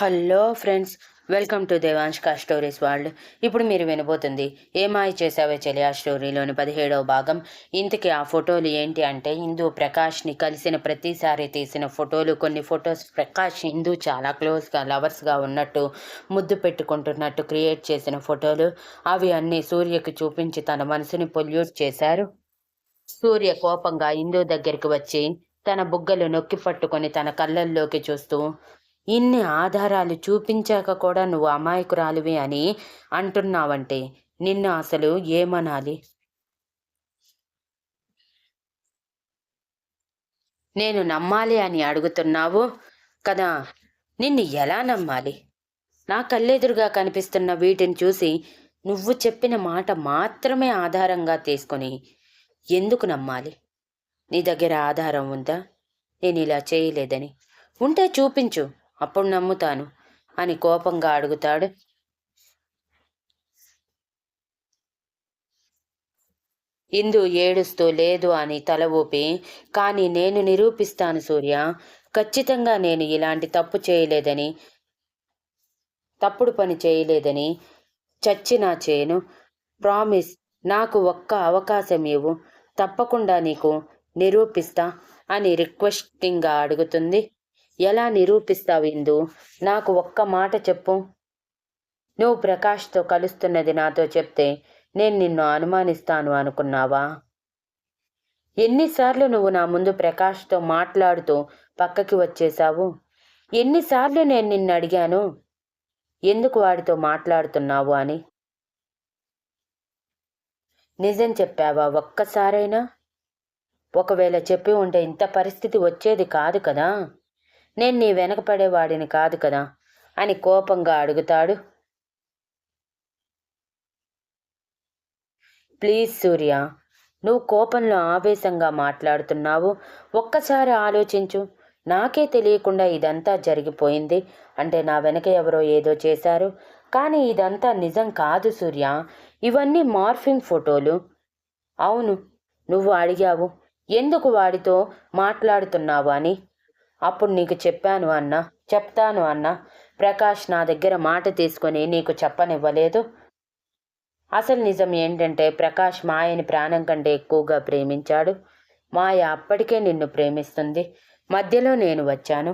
Hello friends welcome to దేవాంష్కా stories world. ఇప్పుడు మీరు వినబోతుంది ఏమాయి చేసావే చెలి ఆ స్టోరీలోని పదిహేడవ భాగం. ఇంతకీ ఆ ఫోటోలు ఏంటి అంటే హిందూ ప్రకాష్ని కలిసిన ప్రతిసారి తీసిన ఫోటోలు కొన్ని ఫొటోస్ ప్రకాష్ హిందూ చాలా క్లోజ్గా లవర్స్గా ఉన్నట్టు ముద్దు పెట్టుకుంటున్నట్టు క్రియేట్ చేసిన ఫోటోలు. అవి అన్నీ సూర్యకి చూపించి తన మనసుని పొల్యూట్ చేశారు. సూర్య కోపంగా హిందూ దగ్గరికి వచ్చి తన బుగ్గలు నొక్కి పట్టుకొని తన కళ్ళల్లోకి చూస్తూ ఇన్ని ఆధారాలు చూపించాక కూడా నువ్వు అమాయకురాలివి అని అంటున్నావంటే నిన్ను అసలు ఏమనాలి? నేను నమ్మాలి అని అడుగుతున్నావు కదా నిన్ను ఎలా నమ్మాలి? నా కళ్ళెదురుగా కనిపిస్తున్న వీటిని చూసి నువ్వు చెప్పిన మాట మాత్రమే ఆధారంగా తీసుకొని ఎందుకు నమ్మాలి? నీ దగ్గర ఆధారం ఉందా? నేను ఇలా చేయలేదని. ఉంటే చూపించు. అప్పుడు నమ్ముతాను అని కోపంగా అడుగుతాడు. ఇందు ఏడుస్తూ లేదు అని తల ఊపి కానీ నేను నిరూపిస్తాను సూర్య ఖచ్చితంగా నేను ఇలాంటి తప్పు చేయలేదని తప్పుడు పని చేయలేదని చచ్చినా చేయను ప్రామిస్ నాకు ఒక్క అవకాశం ఇవ్వు తప్పకుండా నీకు నిరూపిస్తా అని రిక్వెస్టింగ్గా అడుగుతుంది. ఎలా నిరూపిస్తావు ఇందు? నాకు ఒక్క మాట చెప్పు. నువ్వు ప్రకాష్తో కలుస్తున్నది నాతో చెప్తే నేను నిన్ను అనుమానిస్తాను అనుకున్నావా? ఎన్నిసార్లు నువ్వు నా ముందు ప్రకాష్తో మాట్లాడుతూ పక్కకి వచ్చేశావు? ఎన్నిసార్లు నేను నిన్ను అడిగాను? ఎందుకు వాడితో మాట్లాడుతున్నావు అని? నిజం చెప్పావా ఒక్కసారైనా? ఒకవేళ చెప్పి ఉంటే ఇంత పరిస్థితి వచ్చేది కాదు కదా? నేను నీ వెనకపడేవాడిని కాదు కదా? అని కోపంగా అడుగుతాడు. ప్లీజ్ సూర్య నువ్వు కోపంలో ఆవేశంగా మాట్లాడుతున్నావు. ఒక్కసారి ఆలోచించు. నాకే తెలియకుండా ఇదంతా జరిగిపోయింది. అంటే నా వెనక ఎవరో ఏదో చేశారు. కానీ ఇదంతా నిజం కాదు సూర్య. ఇవన్నీ మార్ఫింగ్ ఫోటోలు. అవును నువ్వు అడిగావు. ఎందుకు వాడితో మాట్లాడుతున్నావు అని. అప్పుడు నీకు చెప్పాను అన్న చెప్తాను అన్న. ప్రకాష్ నా దగ్గర మాట తీసుకొని నీకు చెప్పనివ్వలేదు. అసలు నిజం ఏంటంటే ప్రకాష్ మాయని ప్రాణం కంటే ఎక్కువగా ప్రేమించాడు. మాయ అప్పటికే నిన్ను ప్రేమిస్తుంది. మధ్యలో నేను వచ్చాను.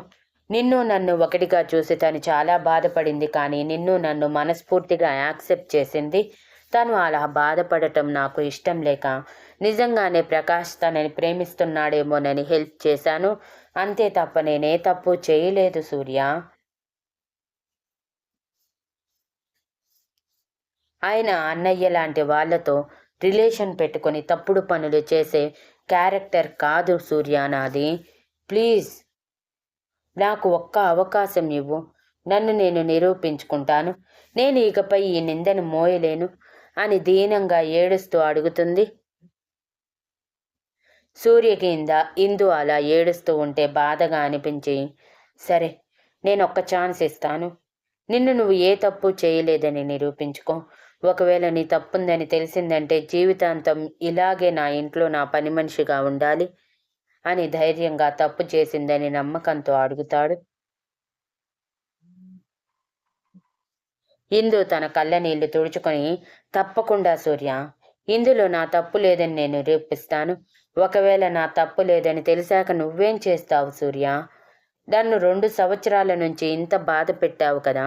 నిన్ను నన్ను ఒకటిగా చూసి తను చాలా బాధపడింది కానీ నిన్ను నన్ను మనస్ఫూర్తిగా యాక్సెప్ట్ చేసింది. తను అలా బాధపడటం నాకు ఇష్టం లేక నిజంగానే ప్రకాష్ తనని ప్రేమిస్తున్నాడేమోనని హెల్ప్ చేశాను. అంతే తప్ప నేనే తప్పు చేయలేదు సూర్య. ఆయన అన్నయ్య లాంటి వాళ్ళతో రిలేషన్ పెట్టుకొని తప్పుడు పనులు చేసే క్యారెక్టర్ కాదు సూర్య నాది. ప్లీజ్ నాకు ఒక్క అవకాశం ఇవ్వు. నన్ను నేను నిరూపించుకుంటాను. నేను ఇకపై ఈ నిందను మోయలేను అని దీనంగా ఏడుస్తూ అడుగుతుంది. సూర్య కింద ఇందు అలా ఏడుస్తూ ఉంటే బాధగా అనిపించి సరే నేను ఒక్క ఛాన్స్ ఇస్తాను. నిన్ను నువ్వు ఏ తప్పు చేయలేదని నిరూపించుకో. ఒకవేళ నీ తప్పుందని తెలిసిందంటే జీవితాంతం ఇలాగే నా ఇంట్లో నా పని మనిషిగా ఉండాలి అని ధైర్యంగా తప్పు చేసిందని నమ్మకంతో అడుగుతాడు. ఇందు తన కళ్ళ నీళ్ళు తుడుచుకొని తప్పకుండా సూర్య ఇందులో నా తప్పు లేదని నేను నిరూపిస్తాను. ఒకవేళ నా తప్పు లేదని తెలిసాక నువ్వేం చేస్తావు సూర్య? నన్ను రెండు సంవత్సరాల నుంచి ఇంత బాధ పెట్టావు కదా.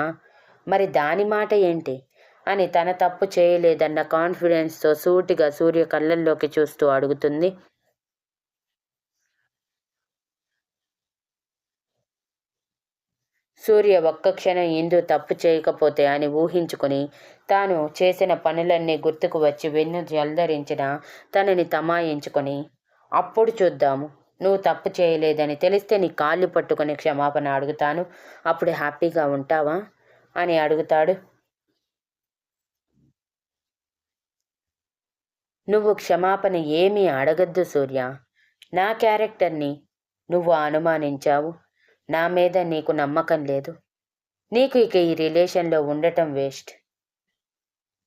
మరి దాని మాట ఏంటి? అని తన తప్పు చేయలేదన్న కాన్ఫిడెన్స్తో సూటిగా సూర్య కళ్ళల్లోకి చూస్తూ అడుగుతుంది. సూర్య ఒక్క క్షణం ఇందు తప్పు చేయకపోతే అని ఊహించుకుని తాను చేసిన పనులన్నీ గుర్తుకు వచ్చి వెన్ను జల్దరించిన తనని తమాయించుకొని అప్పుడు చూద్దాము. నువ్వు తప్పు చేయలేదని తెలిస్తే నీ కాళ్ళు పట్టుకొని క్షమాపణ అడుగుతాను. అప్పుడు హ్యాపీగా ఉంటావా? అని అడుగుతాడు. నువ్వు క్షమాపణ ఏమీ అడగద్దు సూర్య. నా క్యారెక్టర్ని నువ్వు అనుమానించావు. నా మీద నీకు నమ్మకం లేదు. నీకు ఇక ఈ రిలేషన్లో ఉండటం వేస్ట్.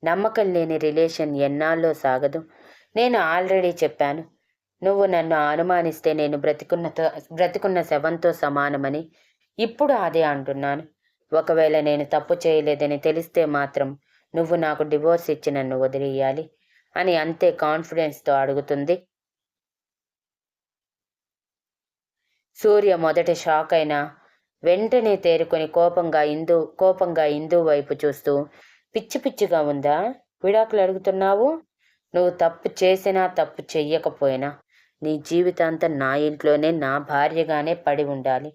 నమ్మకం లేని రిలేషన్ ఎన్నాళ్ళో సాగదు. నేను ఆల్రెడీ చెప్పాను. నువ్వు నన్ను అనుమానిస్తే నేను బ్రతికున్నతో బ్రతికున్న శవంతో సమానమని ఇప్పుడు అదే అంటున్నాను. ఒకవేళ నేను తప్పు చేయలేదని తెలిస్తే మాత్రం నువ్వు నాకు డివోర్స్ ఇచ్చి నన్ను వదిలేయాలి అని అంతే కాన్ఫిడెన్స్తో అడుగుతుంది. సూర్య మొదట షాక్ అయినా వెంటనే తేరుకొని కోపంగా ఇందు కోపంగా ఇందు వైపు చూస్తూ పిచ్చి పిచ్చిగా ఉందా? విడాకులు అడుగుతున్నావు? నువ్వు తప్పు చేసినా తప్పు చెయ్యకపోయినా నీ జీవితాంతం నా ఇంట్లోనే నా భార్యగానే పడి ఉండాలి.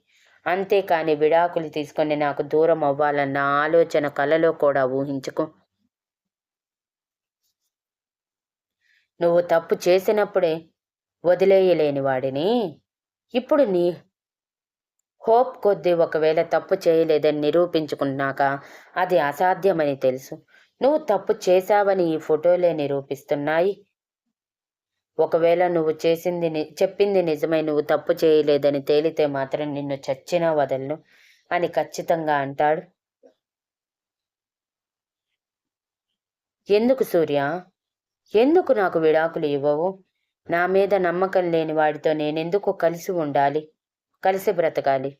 అంతేకాని విడాకులు తీసుకొని నాకు దూరం అవ్వాలన్న ఆలోచన కలలో కూడా ఊహించుకో. నువ్వు తప్పు చేసినప్పుడే వదిలేయలేని వాడిని. ఇప్పుడు నీ హోప్ కొద్దీ ఒకవేళ తప్పు చేయలేదని నిరూపించుకున్నాక అది అసాధ్యమని తెలుసు. నువ్వు తప్పు చేశావని ఈ ఫోటోలే నిరూపిస్తున్నాయి. ఒకవేళ నువ్వు చేసింది చెప్పింది నిజమై నువ్వు తప్పు చేయలేదని తేలితే మాత్రం నిన్ను చచ్చినా వదలను అని ఖచ్చితంగా అంటాడు. ఎందుకు సూర్య? ఎందుకు నాకు విడాకులు ఇవ్వవు? నా మీద నమ్మకం లేని వాడితో నేనెందుకు కలిసి ఉండాలి? కలిసి బ్రతకాలి.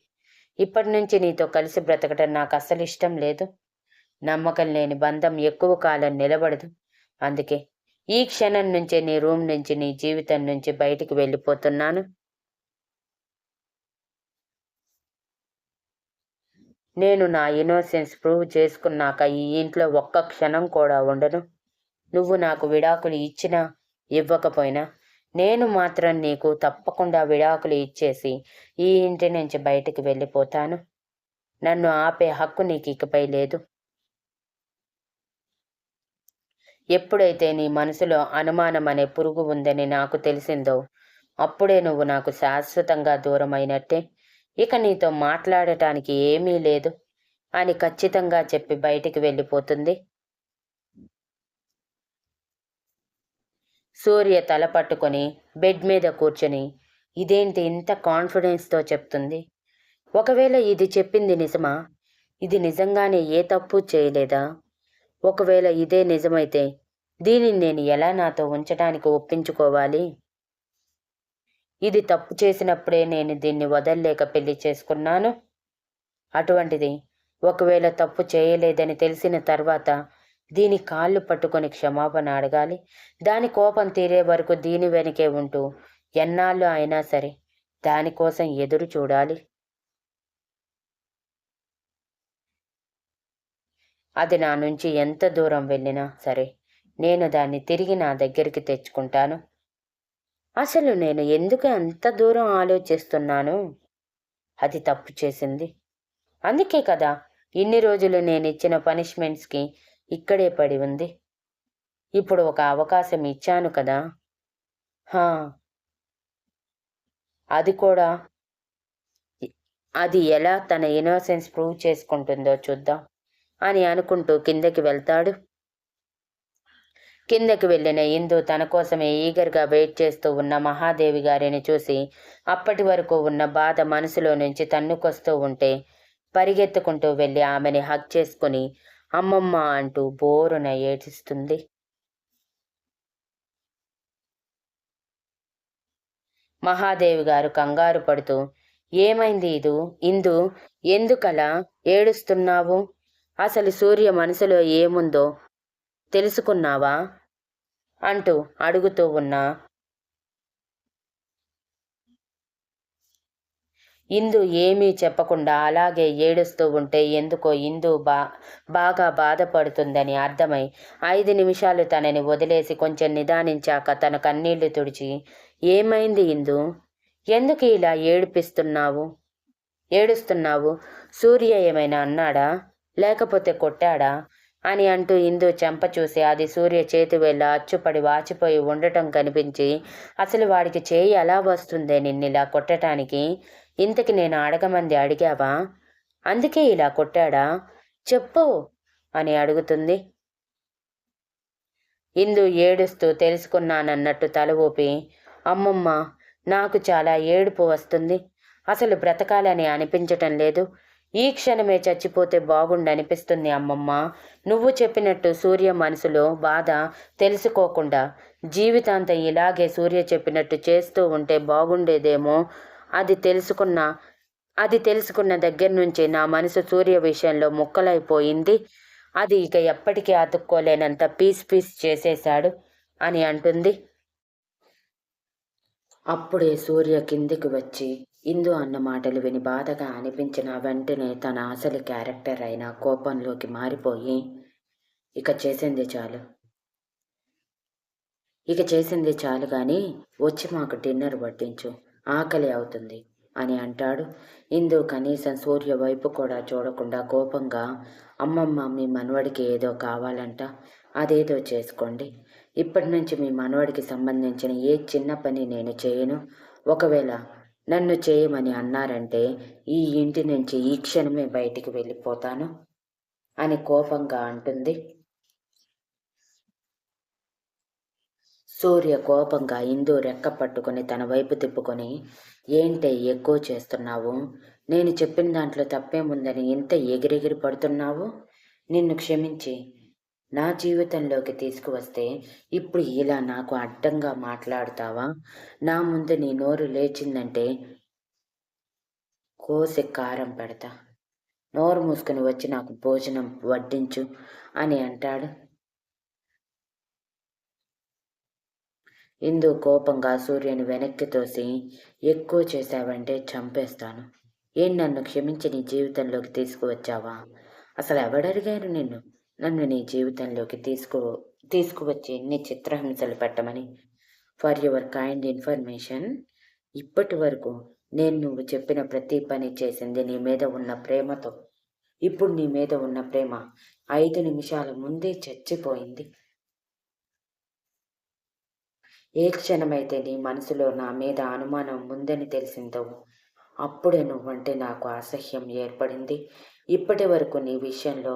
ఇప్పటి నుంచి నీతో కలిసి బ్రతకటం నాకు అస్సలు ఇష్టం లేదు. నమ్మకం లేని బంధం ఎక్కువ కాలం నిలబడదు. అందుకే ఈ క్షణం నుంచే నీ రూమ్ నుంచి నీ జీవితం నుంచి బయటికి వెళ్ళిపోతున్నాను. నేను నా ఇన్నోసెన్స్ ప్రూవ్ చేసుకున్నాక ఈ ఇంట్లో ఒక్క క్షణం కూడా ఉండను. నువ్వు నాకు విడాకులు ఇచ్చినా ఇవ్వకపోయినా నేను మాత్రం నీకు తప్పకుండా విడాకులు ఇచ్చేసి ఈ ఇంటి నుంచి బయటికి వెళ్ళిపోతాను. నన్ను ఆపే హక్కు నీకు ఇకపై లేదు. ఎప్పుడైతే నీ మనసులో అనుమానం అనే పురుగు ఉందని నాకు తెలిసిందో అప్పుడే నువ్వు నాకు శాశ్వతంగా దూరమైనట్టే. ఇక నీతో మాట్లాడటానికి ఏమీ లేదు అని ఖచ్చితంగా చెప్పి బయటికి వెళ్ళిపోతుంది. సూర్య తల పట్టుకొని బెడ్ మీద కూర్చొని ఇదేంటి ఇంత కాన్ఫిడెన్స్తో చెప్తుంది? ఒకవేళ ఇది చెప్పింది నిజమా? ఇది నిజంగానే ఏ తప్పు చేయలేదా? ఒకవేళ ఇదే నిజమైతే దీనిని నేను ఎలా నాతో ఉంచడానికి ఒప్పించుకోవాలి? ఇది తప్పు చేసినప్పుడే నేను దీన్ని వదల్లేక పెళ్ళి చేసుకున్నాను. అటువంటిది ఒకవేళ తప్పు చేయలేదని తెలిసిన తర్వాత దీని కాళ్ళు పట్టుకొని క్షమాపణ అడగాలి. దాని కోపం తీరే వరకు దీని వెనకే ఉంటూ ఎన్నాళ్ళు అయినా సరే దానికోసం ఎదురు చూడాలి. అది నా నుంచి ఎంత దూరం వెళ్ళినా సరే నేను దాన్ని తిరిగి నా దగ్గరికి తెచ్చుకుంటాను. అసలు నేను ఎందుకు అంత దూరం ఆలోచిస్తున్నాను? అది తప్పు చేసింది. అందుకే కదా ఇన్ని రోజులు నేను ఇచ్చిన పనిష్మెంట్స్కి ఇక్కడే పడి ఉంది. ఇప్పుడు ఒక అవకాశం ఇచ్చాను కదా? హా. అది కూడా అది ఎలా తన ఇన్నోసెన్స్ ప్రూవ్ చేసుకుంటుందో చూద్దాం. అని అనుకుంటూ కిందకి వెళ్తాడు. కిందకి వెళ్ళిన ఇందు తన కోసమే ఈగర్గా వెయిట్ చేస్తూ ఉన్న మహాదేవి గారిని చూసి అప్పటి వరకు ఉన్న బాధ మనసులో నుంచి తన్నుకొస్తూ ఉంటే పరిగెత్తుకుంటూ వెళ్ళి ఆమెని హక్ చేసుకుని అమ్మమ్మ అంటూ బోరున ఏడ్చిస్తుంది మహాదేవి గారు కంగారు పడుతూ ఏమైంది ఇదు? ఇందు ఎందుకలా ఏడుస్తున్నావు? అసలు సూర్య మనసులో ఏముందో తెలుసుకున్నావా? అంటూ అడుగుతూ ఉన్నా. ఇందు ఏమీ చెప్పకుండా అలాగే ఏడుస్తూ ఉంటే ఎందుకో ఇందు బా బాగా బాధపడుతుందని అర్థమై ఐదు నిమిషాలు తనని వదిలేసి కొంచెం నిదానించాక తన కన్నీళ్ళు తుడిచి ఏమైంది ఇందు? ఎందుకు ఇలా ఏడిపిస్తున్నావు? ఏడుస్తున్నావు? సూర్య ఏమైనా అన్నాడా? లేకపోతే కొట్టాడా? అని అంటూ ఇందు చెంప చూసి అది సూర్య చేతి వెళ్ళ అచ్చుపడి వాచిపోయి ఉండటం కనిపించి అసలు వాడికి చేయి ఎలా వస్తుందే నిన్నిలా కొట్టడానికి ఇంతకి నేను అడగమంది అడిగావా? అందుకే ఇలా కొట్టాడా? చెప్పు అని అడుగుతుంది. ఇందు ఏడుస్తూ తెలుసుకున్నానన్నట్టు తల ఊపి అమ్మమ్మ నాకు చాలా ఏడుపు వస్తుంది. అసలు బ్రతకాలని అనిపించటం లేదు. ఈ క్షణమే చచ్చిపోతే బాగుండనిపిస్తుంది అమ్మమ్మ. నువ్వు చెప్పినట్టు సూర్య మనసులో బాధ తెలుసుకోకుండా జీవితాంతం ఇలాగే సూర్య చెప్పినట్టు చేస్తూ ఉంటే బాగుండేదేమో అది తెలుసుకున్న అది తెలుసుకున్న దగ్గర నుంచి నా మనసు సూర్య విషయంలో ముక్కలైపోయింది. అది ఇక ఎప్పటికీ అతుక్కోలేనంత పీస్ పీస్ చేసేశాడు అని అంటుంది. అప్పుడే సూర్య కిందికి వచ్చి ఇందు అన్న మాటలు విని బాధగా అనిపించిన వెంటనే తన అసలు క్యారెక్టర్ అయిన కోపంలోకి మారిపోయి ఇక చేసింది చాలు. ఇక చేసింది చాలు కానీ వచ్చి మాకు డిన్నర్ వడ్డించు. ఆకలి అవుతుంది అని అంటాడు. ఇందు కనీసం సూర్య వైపు కూడా చూడకుండా కోపంగా అమ్మమ్మ మీ మనవడికి ఏదో కావాలంట. అదేదో చేసుకోండి. ఇప్పటి నుంచి మీ మనవడికి సంబంధించిన ఏ చిన్న పని నేను చేయను. ఒకవేళ నన్ను చేయమని అన్నారంటే ఈ ఇంటి నుంచి ఈ క్షణమే బయటికి వెళ్ళిపోతాను అని కోపంగా అంటుంది. సూర్య కోపంగా ఇందు రెక్క పట్టుకొని తన వైపు తిప్పుకొని ఏంటే ఎక్కువ చేస్తున్నావు? నేను చెప్పిన దాంట్లో తప్పేముందని ఇంత ఎగిరెగిరి పడుతున్నావు? నిన్ను క్షమించి నా జీవితంలోకి తీసుకువస్తే ఇప్పుడు ఇలా నాకు అడ్డంగా మాట్లాడతావా? నా ముందు నీ నోరు లేచిందంటే కోసి కారం పెడతా. నోరు మూసుకుని వచ్చి నాకు భోజనం వడ్డించు అని అంటాడు. ఇందు కోపంగా సూర్యుని వెనక్కి తోసి ఎక్కువ చేశావంటే చంపేస్తాను. ఏం నన్ను క్షమించి నీ జీవితంలోకి తీసుకువచ్చావా? అసలు ఎవడడిగారు నిన్ను? నన్ను నీ జీవితంలోకి తీసుకు తీసుకువచ్చి ఎన్ని చిత్రహింసలు పెట్టమని ఫర్ యువర్ కైండ్ ఇన్ఫర్మేషన్ ఇప్పటి వరకు నేను నువ్వు చెప్పిన ప్రతి పని చేసింది నీ మీద ఉన్న ప్రేమతో. ఇప్పుడు నీ మీద ఉన్న ప్రేమ ఐదు నిమిషాల ముందే చచ్చిపోయింది. ఏ క్షణమైతే నీ మనసులో నా మీద అనుమానం ఉందని తెలిసిందో అప్పుడే నువ్వంటే నాకు అసహ్యం ఏర్పడింది. ఇప్పటి వరకు నీ విషయంలో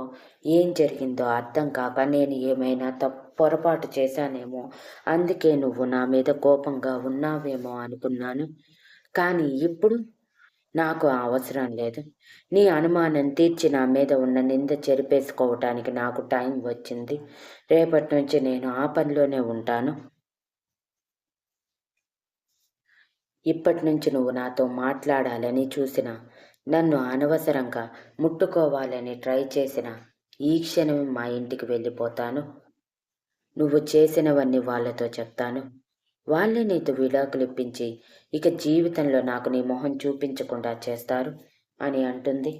ఏం జరిగిందో అర్థం కాక నేను ఏమైనా తప్పు పొరపాటు చేశానేమో అందుకే నువ్వు నా మీద కోపంగా ఉన్నావేమో అనుకున్నాను. కానీ ఇప్పుడు నాకు అవసరం లేదు. నీ అనుమానం తీర్చి నా మీద ఉన్న నింద చెరిపేసుకోవటానికి నాకు టైం వచ్చింది. రేపటి నుంచి నేను ఆ పనిలోనే ఉంటాను. ఇప్పటి నుంచి నువ్వు నాతో మాట్లాడాలని చూసిన నన్ను అనవసరంగా ముట్టుకోవాలని ట్రై చేసిన ఈ క్షణమే మా ఇంటికి వెళ్ళిపోతాను. నువ్వు చేసినవన్నీ వాళ్ళతో చెప్తాను. వాళ్ళే నీతో విడాకులు ఇప్పించి ఇక జీవితంలో నాకు నీ మొహం చూపించకుండా చేస్తారు అని అంటుంది.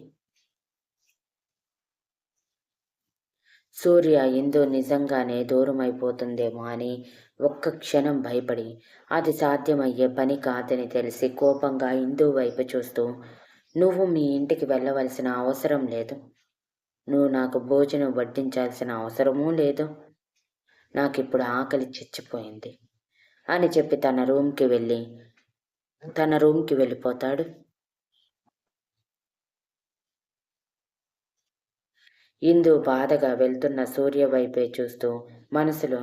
సూర్య ఇందో నిజంగానే దూరమైపోతుందేమో అని ఒక్క క్షణం భయపడి అది సాధ్యమయ్యే పని కాదని తెలిసి కోపంగా ఇందు వైపు చూస్తూ నువ్వు మీ ఇంటికి వెళ్ళవలసిన అవసరం లేదు. నువ్వు నాకు భోజనం వడ్డించాల్సిన అవసరమూ లేదు. నాకు ఇప్పుడు ఆకలి చచ్చిపోయింది అని చెప్పి తన రూమ్కి వెళ్ళి తన రూమ్కి వెళ్ళిపోతాడు. ఇందు బాధగా వెళ్తున్న సూర్య వైపే చూస్తూ మనసులో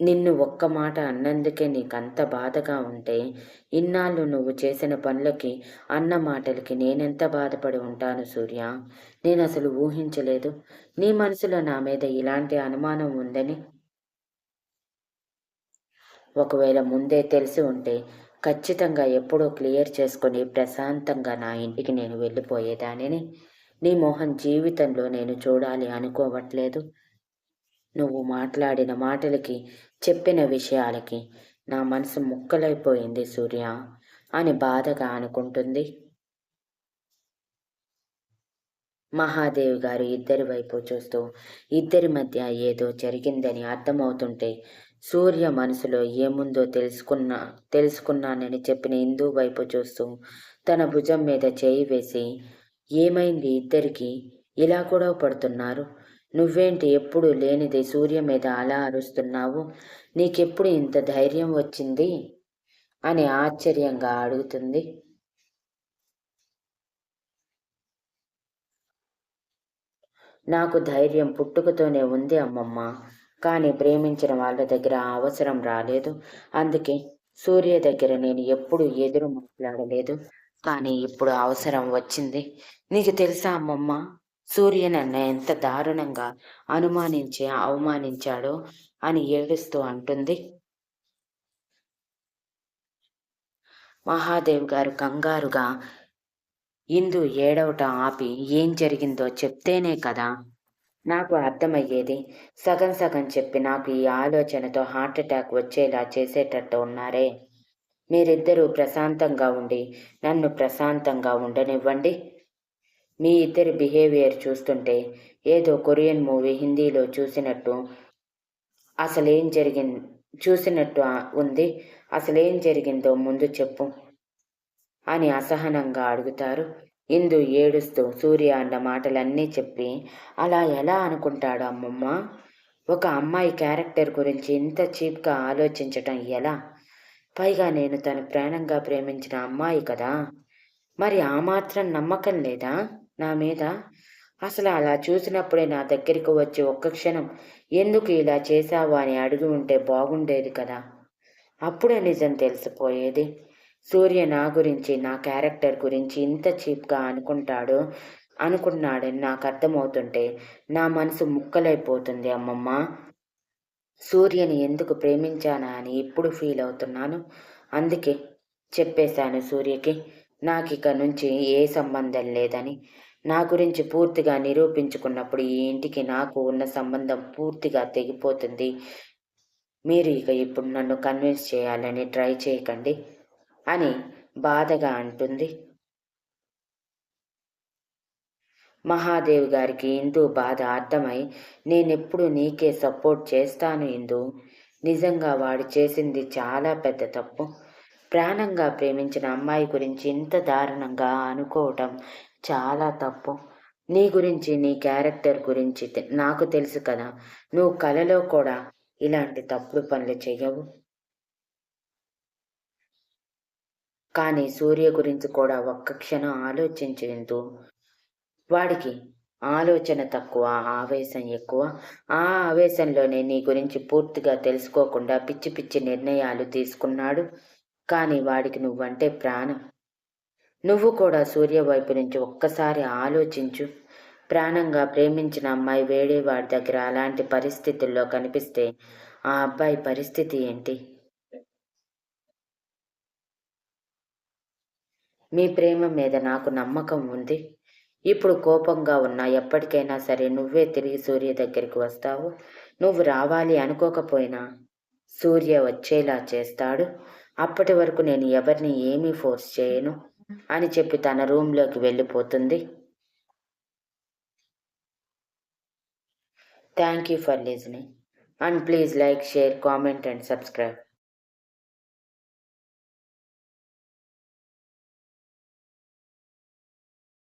నిన్ను ఒక్క మాట అన్నందుకే నీకంత బాధగా ఉంటే ఇన్నాళ్ళు నువ్వు చేసిన పనులకి అన్న మాటలకి నేనెంత బాధపడి ఉంటాను సూర్య? నేను అసలు ఊహించలేదు. నీ మనసులో నా మీద ఇలాంటి అనుమానం ఉందని. ఒకవేళ ముందే తెలిసి ఉంటే ఖచ్చితంగా ఎప్పుడో క్లియర్ చేసుకొని ప్రశాంతంగా నా ఇంటికి నేను వెళ్ళిపోయేదానిని. నీ మోహన్ జీవితంలో నేను చూడాలి అనుకోవట్లేదు. నువ్వు మాట్లాడిన మాటలకి చెప్పిన విషయాలకి నా మనసు ముక్కలైపోయింది సూర్య అని బాధగా అనుకుంటుంది. మహాదేవి గారు ఇద్దరి వైపు చూస్తూ ఇద్దరి మధ్య ఏదో జరిగిందని అర్థమవుతుంటే సూర్య మనసులో ఏముందో తెలుసుకున్నా తెలుసుకున్నానని చెప్పిన ఇందు వైపు చూస్తూ తన భుజం మీద చేయి వేసి ఏమైంది ఇద్దరికి? ఇలా కూడా పడుతున్నారు. నువ్వేంటి ఎప్పుడు లేనిది సూర్య మీద అలా అరుస్తున్నావు? నీకెప్పుడు ఇంత ధైర్యం వచ్చింది? అని ఆశ్చర్యంగా అడుగుతుంది. నాకు ధైర్యం పుట్టుకతోనే ఉంది అమ్మమ్మ. కానీ ప్రేమించిన వాళ్ళ దగ్గర అవసరం రాలేదు. అందుకే సూర్య దగ్గర నేను ఎప్పుడు ఎదురు మాట్లాడలేదు. కానీ ఇప్పుడు అవసరం వచ్చింది. నీకు తెలుసా అమ్మమ్మ? సూర్య నన్ను ఎంత దారుణంగా అనుమానించి అవమానించాడో అని ఏడుస్తూ అంటుంది. మహాదేవ్ గారు కంగారుగా ఇందు ఏడవటం ఆపి ఏం జరిగిందో చెప్తేనే కదా నాకు అర్థమయ్యేది. సగం సగం చెప్పి నాకు ఈ ఆలోచనతో హార్ట్ అటాక్ వచ్చేలా చేసేటట్టు ఉన్నారే. మీరిద్దరూ ప్రశాంతంగా ఉండి నన్ను ప్రశాంతంగా ఉండనివ్వండి. మీ ఇద్దరి బిహేవియర్ చూస్తుంటే ఏదో కొరియన్ మూవీ హిందీలో చూసినట్టు అసలేం జరిగింది చూసినట్టు ఉంది. అసలేం జరిగిందో ముందు చెప్పు అని అసహనంగా అడుగుతారు. ఇందు ఏడుస్తూ సూర్య అన్న మాటలన్నీ చెప్పి అలా ఎలా అనుకుంటాడు అమ్మమ్మ? ఒక అమ్మాయి క్యారెక్టర్ గురించి ఇంత చీప్గా ఆలోచించటం ఎలా? పైగా నేను తను ప్రాణంగా ప్రేమించిన అమ్మాయి కదా. మరి ఆ మాత్రం నమ్మకం లేదా? నా మీద? అసలు అలా చూసినప్పుడే నా దగ్గరికి వచ్చి ఒక్క క్షణం ఎందుకు ఇలా చేశావు అని అడిగి ఉంటే బాగుండేది కదా. అప్పుడే నిజం తెలిసిపోయేది. సూర్య నా గురించి నా క్యారెక్టర్ గురించి ఇంత చీప్గా అనుకుంటాడు అనుకున్నాడని నాకు అర్థమవుతుంటే నా మనసు ముక్కలైపోతుంది అమ్మమ్మ. సూర్యని ఎందుకు ప్రేమించానా అని ఇప్పుడు ఫీల్ అవుతున్నాను. అందుకే చెప్పేశాను సూర్యకి నాకు ఇక నుంచి ఏ సంబంధం లేదని. నా గురించి పూర్తిగా నిరూపించుకున్నప్పుడు ఈ ఇంటికి నాకు ఉన్న సంబంధం పూర్తిగా తెగిపోతుంది. మీరు ఇక ఇప్పుడు నన్ను కన్విన్స్ చేయాలని ట్రై చేయకండి అని బాధగా అంటుంది. మహాదేవ్ గారికి ఇందు బాధ అర్థమై నేనెప్పుడు నీకే సపోర్ట్ చేస్తాను ఇందు? నిజంగా వాడు చేసింది చాలా పెద్ద తప్పు. ప్రాణంగా ప్రేమించిన అమ్మాయి గురించి ఇంత దారుణంగా అనుకోవటం చాలా తప్పు. నీ గురించి నీ క్యారెక్టర్ గురించి నాకు తెలుసు కదా. నువ్వు కలలో కూడా ఇలాంటి తప్పుడు పనులు చెయ్యవు. కానీ సూర్య గురించి కూడా ఒక్క క్షణం ఆలోచించేందు వాడికి ఆలోచన తక్కువ ఆవేశం ఎక్కువ. ఆ ఆవేశంలోనే నీ గురించి పూర్తిగా తెలుసుకోకుండా పిచ్చి పిచ్చి నిర్ణయాలు తీసుకున్నాడు. కానీ వాడికి నువ్వంటే ప్రాణం. నువ్వు కూడా సూర్య వైపు నుంచి ఒక్కసారి ఆలోచించు. ప్రాణంగా ప్రేమించిన అమ్మాయి వేడే వాడి దగ్గర అలాంటి పరిస్థితుల్లో కనిపిస్తే ఆ అబ్బాయి పరిస్థితి ఏంటి? మీ ప్రేమ మీద నాకు నమ్మకం ఉంది. ఇప్పుడు కోపంగా ఉన్నా ఎప్పటికైనా సరే నువ్వే తిరిగి సూర్య దగ్గరికి వస్తావు. నువ్వు రావాలి అనుకోకపోయినా సూర్య వచ్చేలా చేస్తాడు. అప్పటి వరకు నేను ఎవరిని ఏమీ ఫోర్స్ చేయను. అని చెప్పి తన రూమ్లోకి వెళ్ళిపోతుంది. Thank you for listening and please like share comment and subscribe